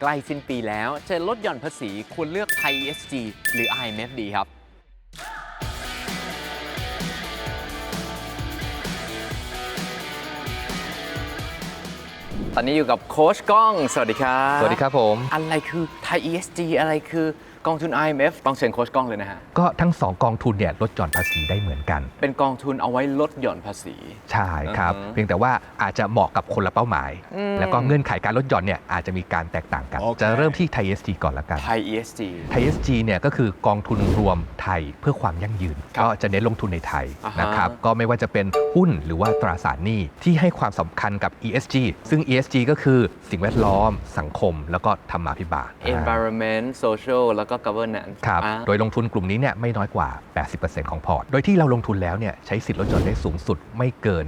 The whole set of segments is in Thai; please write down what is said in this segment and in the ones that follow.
ใกล้สิ้นปีแล้ว จะลดหย่อนภาษีควรเลือกไทย ESG หรือ IMF ดีครับตอนนี้อยู่กับโค้ชก้อง สวัสดีครับ สวัสดีครับผม อะไรคือไทย ESG อะไรคือกองทุน IMF ต้องเชิญโค้ชก้องเลยนะฮะ ก็ทั้ง 2 กองทุนเนี่ยลดหย่อนภาษีได้เหมือนกัน เป็นกองทุนเอาไว้ลดหย่อนภาษี ใช่ครับอือฮึเพียงแต่ว่าอาจจะเหมาะกับคนละเป้าหมายอืมแล้วก็เงื่อนไขการลดหย่อนเนี่ยอาจจะมีการแตกต่างกันโอเคจะเริ่มที่ไทย SG ก่อนละกัน ไทย ESG ไทย SG เนี่ยก็คือกองทุนรวมไทยเพื่อความยั่งยืนครับก็จะเน้นลงทุนในไทยอ่าฮะนะครับ ก็ไม่ว่าจะเป็นหุ้นหรือว่าตราสารหนี้ที่ให้ความสำคัญกับ ESG ซึ่ง ESG ก็คือสิ่งแวดล้อม สังคม แล้วก็ธรรมาภิบาล environment social แล้วก็ governance ครับอ่า โดยลงทุนกลุ่มนี้เนี่ยไม่น้อยกว่า 80%ของพอร์ต โดยที่เราลงทุนแล้วเนี่ยใช้สิทธิ์ลดหย่อนได้สูงสุดไม่เกิน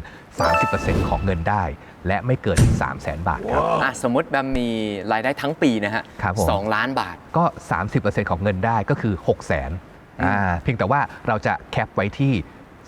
30%ของเงินได้ และไม่เกิน 3 0 0 0 0 0 บาทครับ อะสมมติแบมมีรายได้ทั้งปีนะฮะครับผม สองล้านบาท ก็ 30%ของเงินได้ก็คือ 6 0 0 0 0นอ่าเพียงแต่ว่าเราจะแคปไว้ที่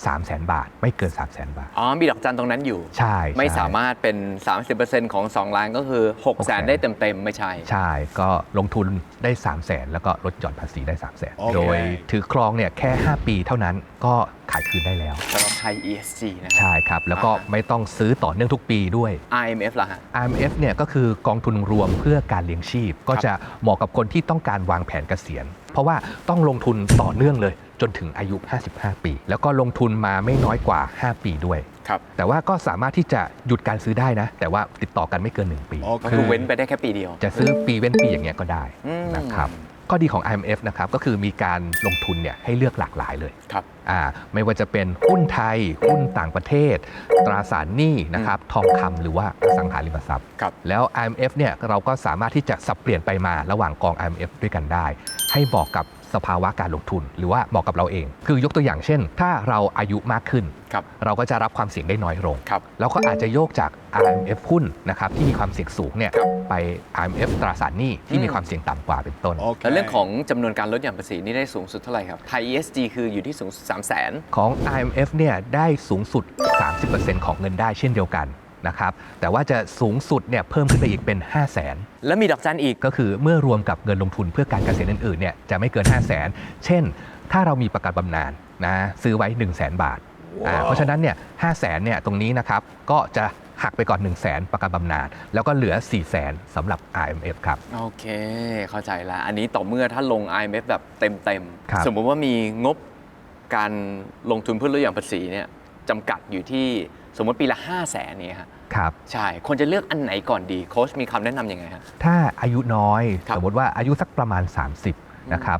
3 0 0 0 0 0บาท ไม่เกิน 3 0 0 0 0 0บาท อ๋อ มีดอกจันตรงนั้นอยู่ ใช่ไม่ใช่สามารถเป็น 30%ของ 2 ล้านก็คือ 6 0 0 0 0ได้เต็ม ๆ ไม่ใช่ ใช่ ก็ลงทุนได้ 3 0 0 0 0 0แล้วก็ลดหย่อนภาษีได้ 3 0 0 0 0โอเค0โดยถือครองเนี่ยแค่ 5 ปีเท่านั้นก็ขายคืนได้แล้ว สำหรับไทย ESG นะใช่ครับ แล้วก็อ่าไม่ต้องซื้อต่อเนื่องทุกปีด้วย IMF ล่ะฮะ IMF เนี่ยก็คือกองทุนรวมเพื่อการเลี้ยงชีพ ก็จะเหมาะกับคนที่ต้องการวางแผนเกษียณ เพราะว่าต้องลงทุนต่อเนื่องเลยจนถึงอายุ 55 ปี แล้วก็ลงทุนมาไม่น้อยกว่า 5 ปีด้วย ครับ แต่ว่าก็สามารถที่จะหยุดการซื้อได้นะ แต่ว่าติดต่อกันไม่เกิน 1 ปีโอเคก็คือเว้นไปได้แค่ปีเดียว จะซื้อปีเว้นปีอย่างเงี้ยก็ได้อืม นะครับ ข้อดีของ IMF นะครับก็คือมีการลงทุนเนี่ยให้เลือกหลากหลายเลยครับอ่าไม่ว่าจะเป็นหุ้นไทย หุ้นต่างประเทศ ตราสารหนี้นะครับทองคำหรือว่าอสังหาริมทรัพย์ครับแล้ว IMF เนี่ยเราก็สามารถที่จะสับเปลี่ยนไปมาระหว่างกอง IMF ด้วยกันได้ ให้เหมาะกับสภาวะการลงทุน หรือว่าเหมาะกับเราเอง คือยกตัวอย่างเช่น ถ้าเราอายุมากขึ้น ครับเราก็จะรับความเสี่ยงได้น้อยลง ครับเราก็อาจจะโยกจาก IMF หุ้นนะครับที่มีความเสี่ยงสูงเนี่ยครับ ไป IMF ตราสารหนี้ที่มีความเสี่ยงต่ำกว่าเป็นต้นโอเคแล้วเรื่องของจำนวนการลดหย่อนภาษีนี่ได้สูงสุดเท่าไหร่ครับ ไทย ESG คืออยู่ที่สูงสุด3 0 0 0 0 0 ของ IMF เนี่ยได้สูงสุด 30%ของเงินได้เช่นเดียวกันนะครับแต่ว่าจะสูงสุดเนี่ยเพิ่มขึ้นไปอีกเป็น 5 0 0 0 0 0 แล้วมีดอกจันอีกก็คือเมื่อรวมกับเงินลงทุนเพื่อการเกษียณอื่นๆเนี่ยจะไม่เกิน 5 0 0 0 0 0 เช่น ถ้าเรามีประกันบำนาญนะซื้อไว้ 1 0 0 0 0 0 บาทอ่าเพราะฉะนั้นเนี่ย5 0 0 0 0 0เนี่ยตรงนี้นะครับก็จะ หักไปก่อน 1 0 0 0 0 0ประกันบำนาญแล้วก็เหลือ 4 0 0 0 0 0สำหรับ IMF ครับ โอเค เข้าใจละ อันนี้ต่อเมื่อถ้าลง IMF แบบเต็มครับ ๆ สมมุติว่ามีงบการลงทุนเพื่อลดหย่อนภาษีเนี่ยจำกัดอยู่ที่สมมติปีละ 5 0 0แสนเนี่ยฮะครับ ใช่ควรจะเลือกอันไหนก่อนดีโค้ชมีคำแนะนำยังไงฮะ ถ้าอายุน้อย ครับสมมติว่าอายุสักประมาณ 30นะครับ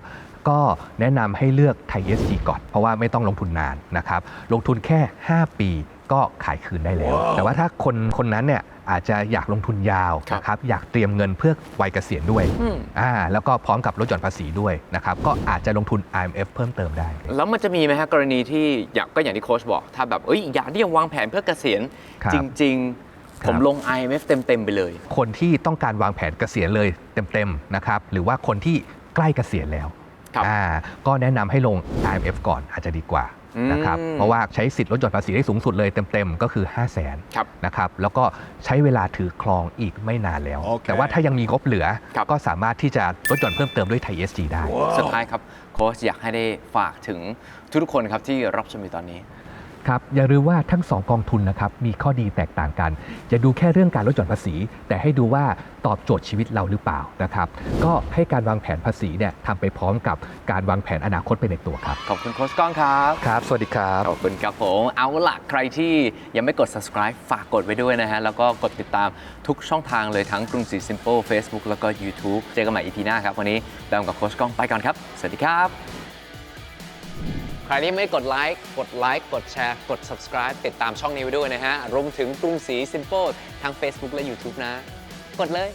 ก็แนะนำให้เลือกไทย ESG ก่อน เพราะว่าไม่ต้องลงทุนนานนะครับลงทุนแค่ 5 ปี ก็ขายคืนได้แล้ว แต่ว่าถ้าคนคนนั้นเนี่ยอาจจะอยากลงทุนยาวครับนะครับอยากเตรียมเงินเพื่อวัยเกษียณด้วยอืมอ่าแล้วก็พร้อมกับลดหย่อนภาษีด้วยนะครับก็อาจจะลงทุน IMF เพิ่มเติมได้ แล้วมันจะมีไหมฮะกรณีที่อยากก็อย่างที่โค้ชบอก ถ้าแบบเอ้ยอยากที่จะวางแผนเพื่อเกษียณครับจริงครับๆผมลง IMF เต็ม ๆ ไปเลย คนที่ต้องการวางแผนเกษียณเลยเต็ม ๆ นะครับ หรือว่าคนที่ใกล้เกษียณแล้วครับอ่าก็แนะนำให้ลง IMF ก่อนอาจจะดีกว่าอืม นะครับ เพราะว่าใช้สิทธิ์ลดหย่อนภาษีได้สูงสุดเลยเต็มๆ ก็คือ 5 0 0 0 0นครับนะครับ แล้วก็ใช้เวลาถือครองอีกไม่นานแล้วโอเคแต่ว่าถ้ายังมีงบเหลือ ครับก็สามารถที่จะลดหย่อนเพิ่มเติมด้วยไทย ESG ได้สุดท้ายครับโค้ชอยากให้ได้ฝากถึงทุกๆคนครับที่รับชมอยู่ตอนนี้ ครับอย่าลืมว่าทั้ง2กองทุนนะครับมีข้อดีแตกต่างกัน อย่าดูแค่เรื่องการลดหย่อนภาษี แต่ให้ดูว่าตอบโจทย์ชีวิตเราหรือเปล่านะครับก็ให้การวางแผนภาษีเนี่ยทำไปพร้อมกับการวางแผนอนาคตไปในตัวครับ ขอบคุณโค้ชก้องครับ ครับ สวัสดีครับ ขอบคุณครับผม เอาล่ะใครที่ยังไม่กด subscribe ฝากกดไว้ด้วยนะฮะ แล้วก็กดติดตามทุกช่องทางเลยทั้งกรุงศรี Simple Facebook แล้วก็ YouTube เจอกันใหม่ EP หน้าครับ วันนี้แบมกับโค้ชก้องไปก่อนครับ สวัสดีครับ ใครที่ไม่กดไลค์กดไลค์กดแชร์กด subscribe ติดตามช่องนี้ไว้ด้วยนะฮะรวมถึงกรุงศรี Simple ทั้ง Facebook และ YouTube นะ กดเลย